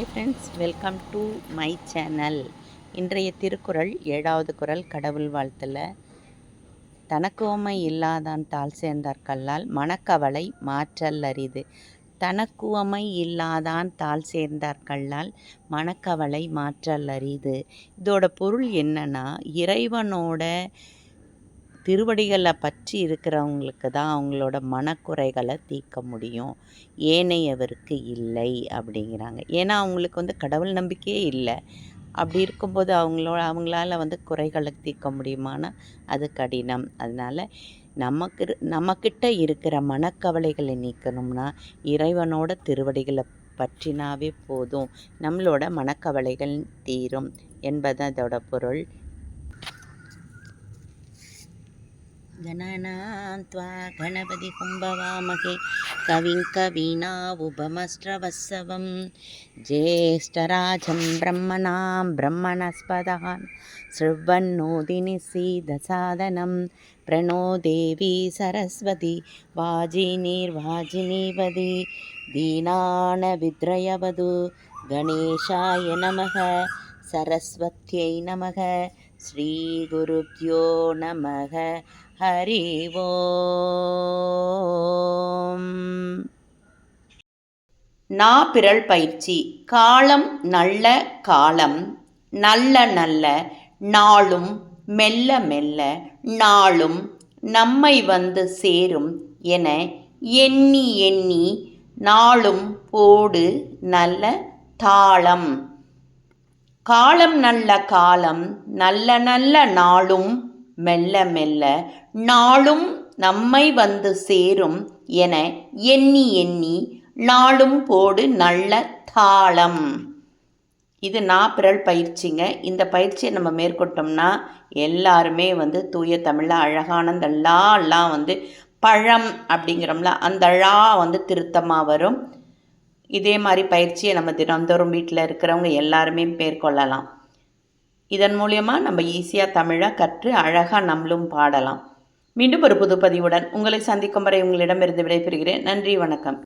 Hi friends welcome to my channel இன்றைய திருக்குறள் ஏழாவது குறள் கடவுள் வாழ்த்தில். தனக்குவமை இல்லாதான் தாழ் சேர்ந்தார் கல்லால் மனக்கவலை மாற்றல் அரிது. தனக்குவமை இல்லாதான் தாழ் சேர்ந்தார் கல்லால் மனக்கவலை மாற்றல் அரிது. இதோட பொருள் என்னன்னா இறைவனோட திருவடிகளை பற்றி இருக்கிறவங்களுக்கு தான் அவங்களோட மனக்குறைகளை தீர்க்க முடியும். ஏனையவருக்கு இல்லை அப்படிங்கிறாங்க. ஏன்னா அவங்களுக்கு வந்து கடவுள் நம்பிக்கையே இல்லை. அப்படி இருக்கும்போது அவங்களோட அவங்களால வந்து குறைகளை தீர்க்க முடியுமானா அது கடினம். அதனால் நமக்கு நம்மக்கிட்ட இருக்கிற மனக்கவலைகளை நீக்கணும்னா இறைவனோட திருவடிகளை பற்றினாவே போதும். நம்மளோட மனக்கவலைகள் தீரும் என்பது அதோட பொருள். गणनान्त्वा गणपतिकुम्भवामहे कविं कवीनावुपमस्रवत्सवं ज्येष्ठराजं ब्रह्मणां ब्रह्मणस्पदान् शृण्वन्नोदिनि सीदसादनं प्रणो देवी सरस्वती वाजिनीर्वाजिनीवதி दीनानविद्रयवधु गणेशाय नमः सरस्वत्यै नमः श्रीगुरुभ्यो नमः ஹரி ஓம் நாப்பிரள் பயிற்சி. காலம் நல்ல காலம். நல்ல நல்ல நாளும் மெல்ல மெல்ல நாளும் நம்மை வந்து சேரும் என எண்ணி எண்ணி நாளும் போடு நல்ல தாளம். காலம் நல்ல காலம் நல்ல நல்ல நாளும் மெல்ல மெல்ல நாளும் நம்மை வந்து சேரும் என எண்ணி எண்ணி நாளும் போடு நல்ல தாளம். இது நாப்பிரல் பயிற்சிங்க. இந்த பயிற்சியை நம்ம மேற்கொண்டோம்னா எல்லாருமே வந்து தூய தமிழில் அழகான அந்த லாலாம் வந்து பழம் அப்படிங்கிறோம்ல அந்த ழா வந்து திருத்தமாக வரும். இதே மாதிரி பயிற்சியை நம்ம தினந்தோறும் வீட்டில் இருக்கிறவங்க எல்லாருமே மேற்கொள்ளலாம். இதன் மூலியமாக நம்ம ஈஸியாக தமிழாக கற்று அழகாக நம்மளும் பாடலாம். மீண்டும் ஒரு புதுப்பதிவுடன் உங்களை சந்திக்கும் வரை உங்களிடமிருந்து விடைபெறுகிறேன். நன்றி வணக்கம்.